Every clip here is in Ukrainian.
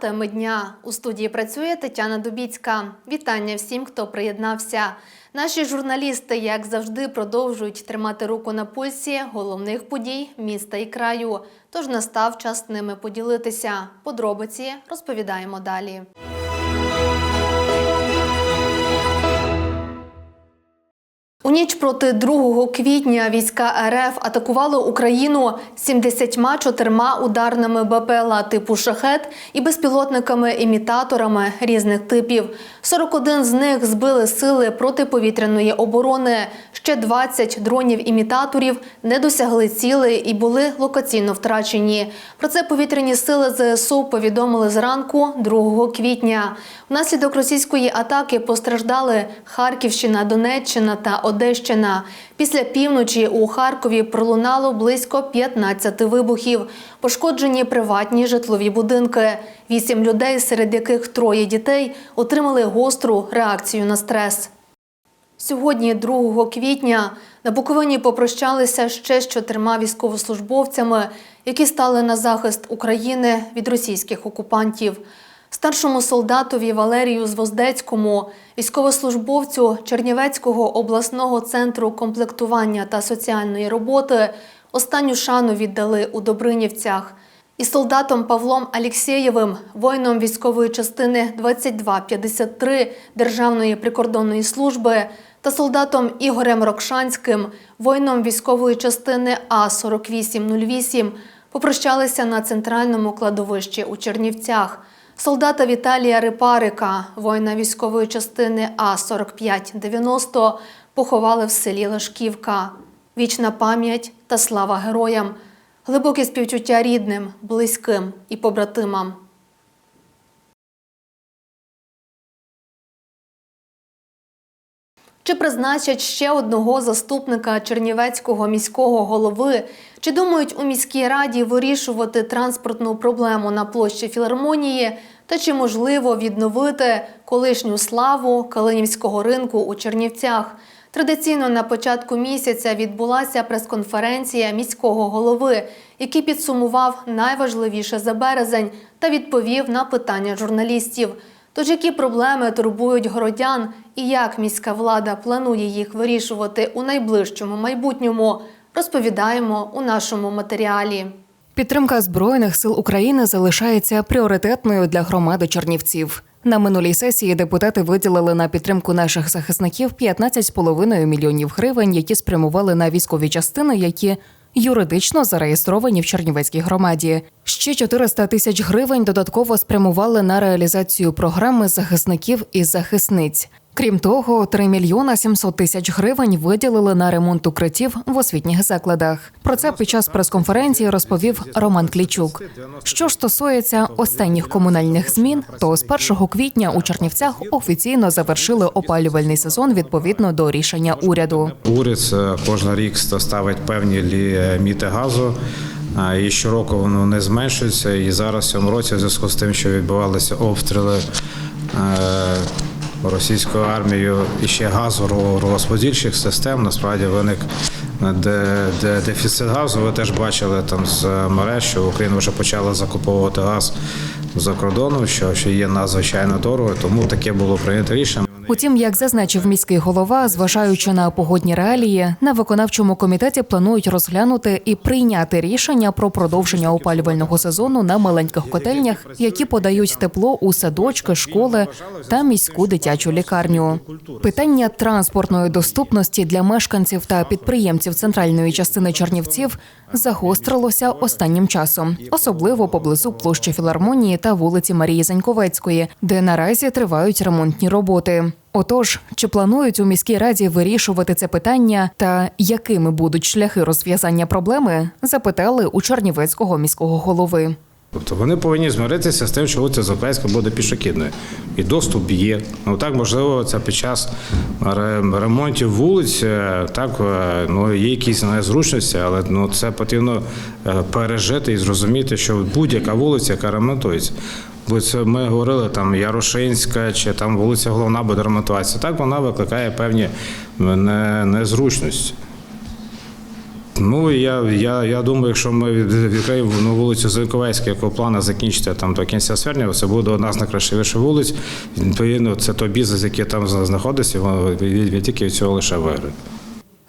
Теми дня у студії працює Тетяна Дубіцька. Вітання всім, хто приєднався. Наші журналісти, як завжди, продовжують тримати руку на пульсі головних подій міста і краю. Тож настав час ними поділитися. Подробиці розповідаємо далі. У ніч проти 2 квітня війська РФ атакували Україну 74 ударними БПЛА типу «Шахет» і безпілотниками-імітаторами різних типів. 41 з них збили сили протиповітряної оборони. Ще 20 дронів-імітаторів не досягли цілей і були локаційно втрачені. Про це повітряні сили ЗСУ повідомили зранку 2 квітня. Внаслідок російської атаки постраждали Харківщина, Донеччина та Одещина. Після півночі у Харкові пролунало близько 15 вибухів. Пошкоджені приватні житлові будинки. Вісім людей, серед яких троє дітей, отримали гостру реакцію на стрес. Сьогодні, 2 квітня, на Буковині попрощалися ще з чотирма військовослужбовцями, які стали на захист України від російських окупантів. Старшому солдатові Валерію Звоздецькому, військовослужбовцю Чернівецького обласного центру комплектування та соціальної роботи, останню шану віддали у Добринівцях. І солдатом Павлом Алєксєєвим, воїном військової частини 2253 Державної прикордонної служби та солдатом Ігорем Рокшанським, воїном військової частини А4808, попрощалися на центральному кладовищі у Чернівцях. Солдата Віталія Рипарика, воїна військової частини А4590, поховали в селі Лашківка. Вічна пам'ять та слава героям, глибоке співчуття рідним, близьким і побратимам. Чи призначать ще одного заступника Чернівецького міського голови? Чи думають у міській раді вирішувати транспортну проблему на площі філармонії? Та чи можливо відновити колишню славу Калинівського ринку у Чернівцях? Традиційно на початку місяця відбулася прес-конференція міського голови, який підсумував найважливіше за березень та відповів на питання журналістів. Тож які проблеми турбують городян і як міська влада планує їх вирішувати у найближчому майбутньому, розповідаємо у нашому матеріалі. Підтримка збройних сил України залишається пріоритетною для громади Чернівців. На минулій сесії депутати виділили на підтримку наших захисників 15,5 мільйонів гривень, які спрямували на військові частини, які юридично зареєстровані в Чернівецькій громаді. Ще 400 тисяч гривень додатково спрямували на реалізацію програми захисників і захисниць. Крім того, 3 мільйона 700 тисяч гривень виділили на ремонт укриттів в освітніх закладах. Про це під час прес-конференції розповів Роман Клічук. Що ж стосується останніх комунальних змін, то з 1 квітня у Чернівцях офіційно завершили опалювальний сезон відповідно до рішення уряду. Уряд е, кожен рік ставить певні ліміти газу. І щороку воно не зменшується. І зараз в цьому році, в зв'язку з тим, що відбувалися обстріли е, російською армією і ще газорозподільчих систем, насправді виник е, де, де дефіцит газу. Ви теж бачили там з мереж, що Україна вже почала закуповувати газ за кордоном, що, що є надзвичайно дорого, тому таке було прийнято рішення. Утім, як зазначив міський голова, зважаючи на погодні реалії, на виконавчому комітеті планують розглянути і прийняти рішення про продовження опалювального сезону на маленьких котельнях, які подають тепло у садочки, школи та міську дитячу лікарню. Питання транспортної доступності для мешканців та підприємців центральної частини Чернівців загострилося останнім часом, особливо поблизу площі філармонії та вулиці Марії Заньковецької, де наразі тривають ремонтні роботи. Отож, чи планують у міській раді вирішувати це питання та якими будуть шляхи розв'язання проблеми? Запитали у Чернівецького міського голови. Тобто вони повинні змиритися з тим, що вулиця Запорізька буде пішохідною. І доступ є. Ну так, можливо, це під час ремонтів вулиць, е, так, е, ну, є якісь незручності, але ну, це потрібно е, пережити і зрозуміти, що будь-яка вулиця, яка ремонтується. Бо ми говорили там Ярошинська чи там вулиця Головна буде ремонтуватися. Так вона викликає певні незручності. Ну я, я, я думаю, якщо ми відкриємо ну, вулицю Зинковецьку, якого плану закінчити там до кінця серпня, це буде одна з найкращих вулиць. Відповідно, це той бізнес, який там знаходиться, він тільки від цього лише виграє.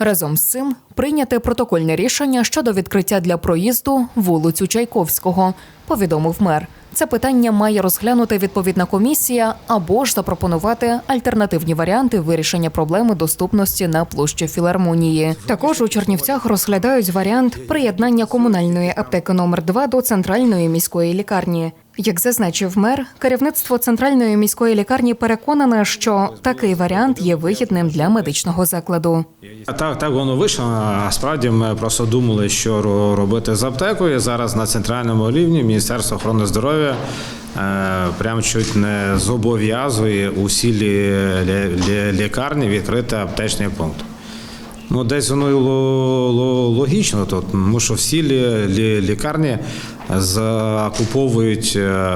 Разом з цим прийняте протокольне рішення щодо відкриття для проїзду вулицю Чайковського, повідомив мер. Це питання має розглянути відповідна комісія або ж запропонувати альтернативні варіанти вирішення проблеми доступності на площі філармонії. Також у Чернівцях розглядають варіант приєднання комунальної аптеки номер 2 до центральної міської лікарні. Як зазначив мер, керівництво центральної міської лікарні переконане, що такий варіант є вигідним для медичного закладу. Так, так воно вийшло. А справді ми просто думали, що робити з аптекою. Зараз на центральному рівні Міністерство охорони здоров'я е, прям чуть не зобов'язує усі лі- лі- лі- лікарні відкрити аптечний пункт. Ну, десь воно логічно, то, тому що всі лі- лікарні закуповують е,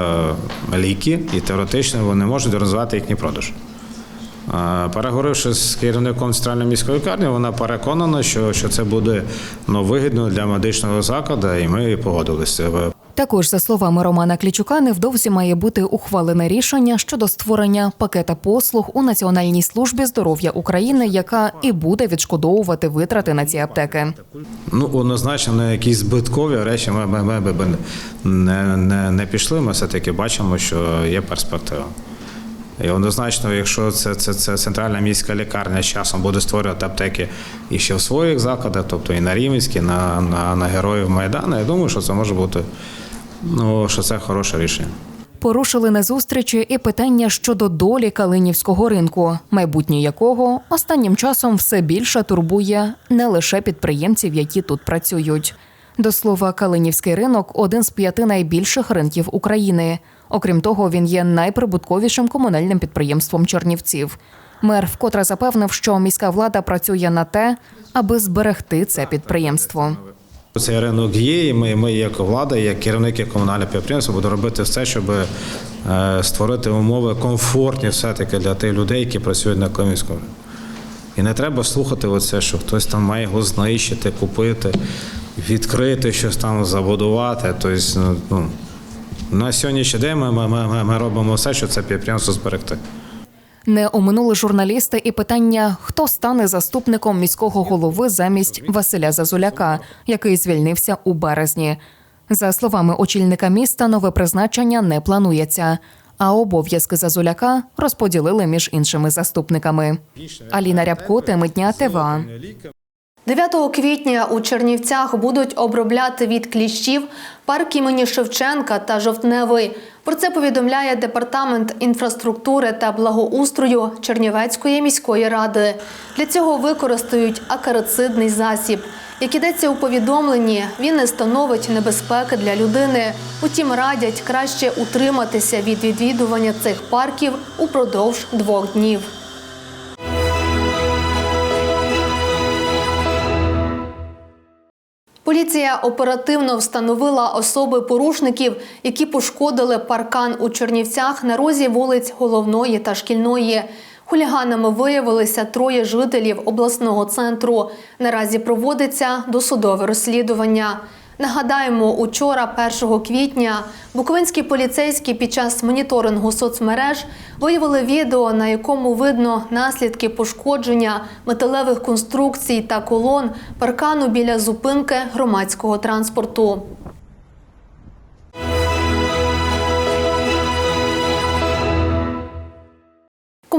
ліки, і теоретично вони можуть розвивати їхній продаж. Е, Переговоривши з керівником центральної міської лікарні, вона переконана, що, що це буде ну, вигідно для медичного закладу, і ми погодилися. Також, за словами Романа Клічука, невдовзі має бути ухвалене рішення щодо створення пакета послуг у Національній службі здоров'я України, яка і буде відшкодовувати витрати на ці аптеки. Ну, однозначно, на якісь збиткові речі ми, ми, ми, би не, не, не пішли. Ми все-таки бачимо, що є перспектива. І однозначно, якщо це, це, це центральна міська лікарня з часом буде створювати аптеки і ще в своїх закладах, тобто і на Рівненській, на, на, на героїв Майдану, я думаю, що це може бути ну, що це хороше рішення. Порушили на зустрічі і питання щодо долі Калинівського ринку, майбутнє якого останнім часом все більше турбує не лише підприємців, які тут працюють. До слова, Калинівський ринок один з п'яти найбільших ринків України. Окрім того, він є найприбутковішим комунальним підприємством Чернівців. Мер вкотре запевнив, що міська влада працює на те, аби зберегти це підприємство. Цей ринок є, і ми, ми як влада, як керівники комунального підприємства, будемо робити все, щоб е, створити умови комфортні все-таки для тих людей, які працюють на Калинівському. І не треба слухати оце, що хтось там має його знищити, купити, відкрити щось там, забудувати. Тобто, ну, ну, на сьогоднішній день ми, ми, ми, ми робимо все, щоб це підприємство зберегти. Не оминули журналісти і питання, хто стане заступником міського голови замість Василя Зазуляка, який звільнився у березні. За словами очільника міста, нове призначення не планується. А обов'язки Зазуляка розподілили між іншими заступниками. Аліна Рябко, теми дня ТВА. 9 квітня у Чернівцях будуть обробляти від кліщів парк імені Шевченка та Жовтневий. Про це повідомляє департамент інфраструктури та благоустрою Чернівецької міської ради. Для цього використають акарицидний засіб. Як ідеться у повідомленні, він не становить небезпеки для людини. Утім, радять краще утриматися від відвідування цих парків упродовж двох днів. Поліція оперативно встановила особи порушників, які пошкодили паркан у Чернівцях на розі вулиць Головної та Шкільної. Хуліганами виявилися троє жителів обласного центру. Наразі проводиться досудове розслідування. Нагадаємо, учора, 1 квітня, буковинські поліцейські під час моніторингу соцмереж виявили відео, на якому видно наслідки пошкодження металевих конструкцій та колон паркану біля зупинки громадського транспорту.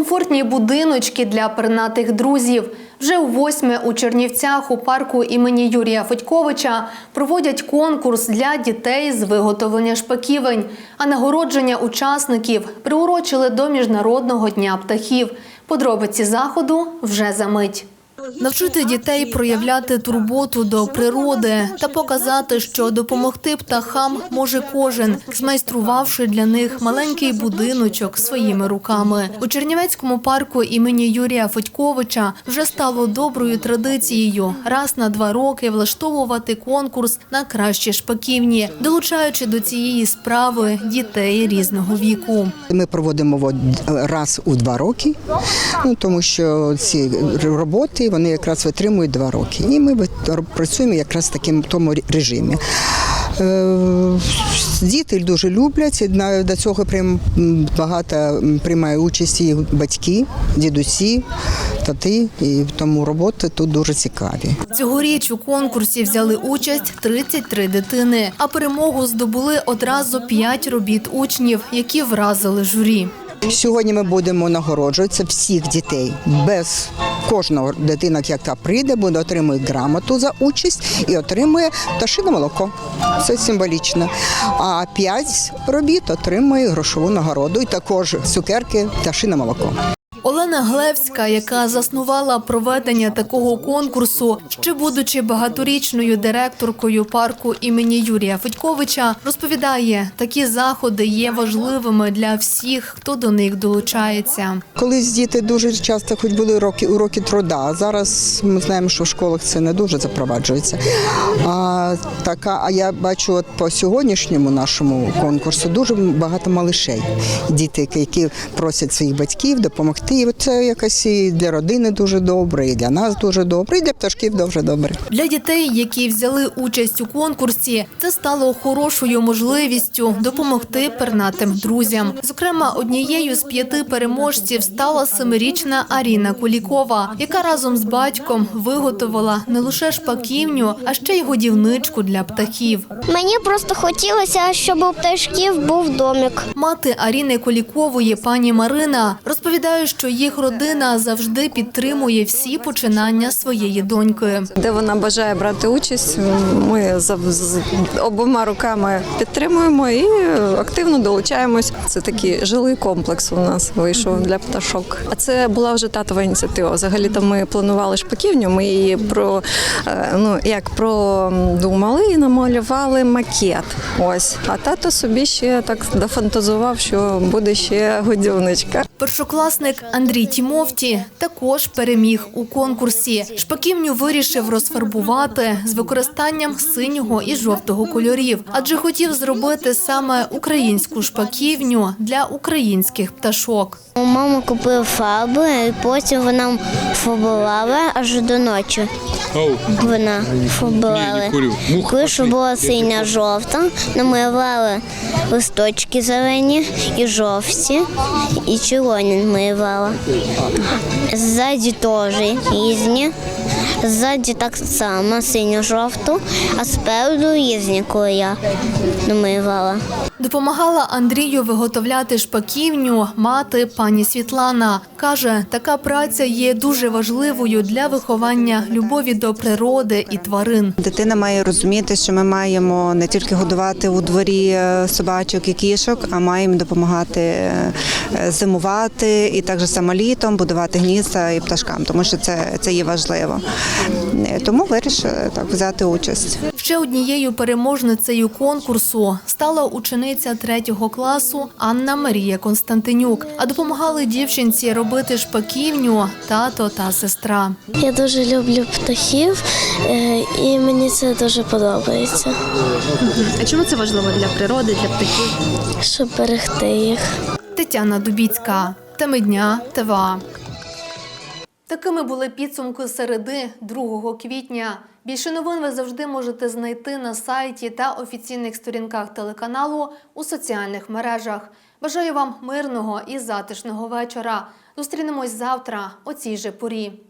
Комфортні будиночки для пернатих друзів. Вже у восьме у Чернівцях у парку імені Юрія Федьковича проводять конкурс для дітей з виготовлення шпаківень, а нагородження учасників приурочили до Міжнародного дня птахів. Подробиці заходу вже за мить. Навчити дітей проявляти турботу до природи та показати, що допомогти птахам може кожен, змайструвавши для них маленький будиночок своїми руками. У Чернівецькому парку імені Юрія Федьковича вже стало доброю традицією раз на два роки влаштовувати конкурс на кращі шпаківні, долучаючи до цієї справи дітей різного віку. Ми проводимо раз у два роки, ну тому що ці роботи вони якраз витримують два роки. І ми працюємо якраз в такому тому режимі. Е, Діти дуже люблять. До цього прям багато приймає участь і батьки, дідусі, тати. І тому роботи тут дуже цікаві. Цьогоріч у конкурсі взяли участь 33 дитини, а перемогу здобули одразу 5 робіт учнів, які вразили журі. Сьогодні ми будемо нагороджуватися всіх дітей без кожного дитина, яка прийде, буде отримує грамоту за участь і отримує пташине молоко. Це символічно. А п'ять робіт отримує грошову нагороду і також цукерки пташине молоко. Олена Глевська, яка заснувала проведення такого конкурсу, ще будучи багаторічною директоркою парку імені Юрія Федьковича, розповідає, такі заходи є важливими для всіх, хто до них долучається. Колись діти дуже часто хоч були уроки, уроки труда. Зараз ми знаємо, що в школах це не дуже запроваджується. А, така, а я бачу, от по сьогоднішньому нашому конкурсу дуже багато малишей. Діти, які просять своїх батьків допомогти. І це якось і для родини дуже добре, і для нас дуже добре, і для пташків дуже добре. Для дітей, які взяли участь у конкурсі, це стало хорошою можливістю допомогти пернатим друзям. Зокрема, однією з п'яти переможців стала семирічна Аріна Кулікова, яка разом з батьком виготовила не лише шпаківню, а ще й годівничку для птахів. Мені просто хотілося, щоб у пташків був домик. Мати Аріни Колікової, пані Марина, розповідає, що їх родина завжди підтримує всі починання своєї доньки. Де вона бажає брати участь, ми з обома руками підтримуємо і активно долучаємось. Це такий жилий комплекс у нас вийшов для пташок. А це була вже татова ініціатива. Взагалі то ми планували шпаківню. Ми її про е, ну як продумали і намалювали макет. Ось, а тато собі ще так дофантазував, що буде ще годівничка. Першокласник Андрій Тімовті також переміг у конкурсі. Шпаківню вирішив розфарбувати з використанням синього і жовтого кольорів, адже хотів зробити саме українську шпаківню для українських пташок. Мама купила фарби, і потім вона фарбувала аж до ночі. Вона фарбувала. Коли що була синя жовта, намалювала листочки зелені і жовті, і червоні намалювала. Ззаді теж різні. Ззаді так само синьо-жовту, а спереду різні, коли я намалювала. Допомагала Андрію виготовляти шпаківню мати пані Світлана. Каже, така праця є дуже важливою для виховання любові до природи і тварин. Дитина має розуміти, що ми маємо не тільки годувати у дворі е, собачок і кішок, а маємо допомагати е, зимувати і так же само літом будувати гнізда і пташкам, тому що це, це є важливо. Е, Тому вирішили так взяти участь. Ще однією переможницею конкурсу стала учениця третього класу Анна Марія Константинюк. А допомагали дівчинці робити шпаківню тато та сестра. Я дуже люблю птахів, е, і мені це дуже подобається, А чому це важливо для природи, для птахів? щоб берегти їх. Тетяна Дубіцька. Теми дня ТВА. Такими були підсумки середи 2 квітня. Більше новин ви завжди можете знайти на сайті та офіційних сторінках телеканалу у соціальних мережах. Бажаю вам мирного і затишного вечора. Зустрінемось завтра о цій же порі.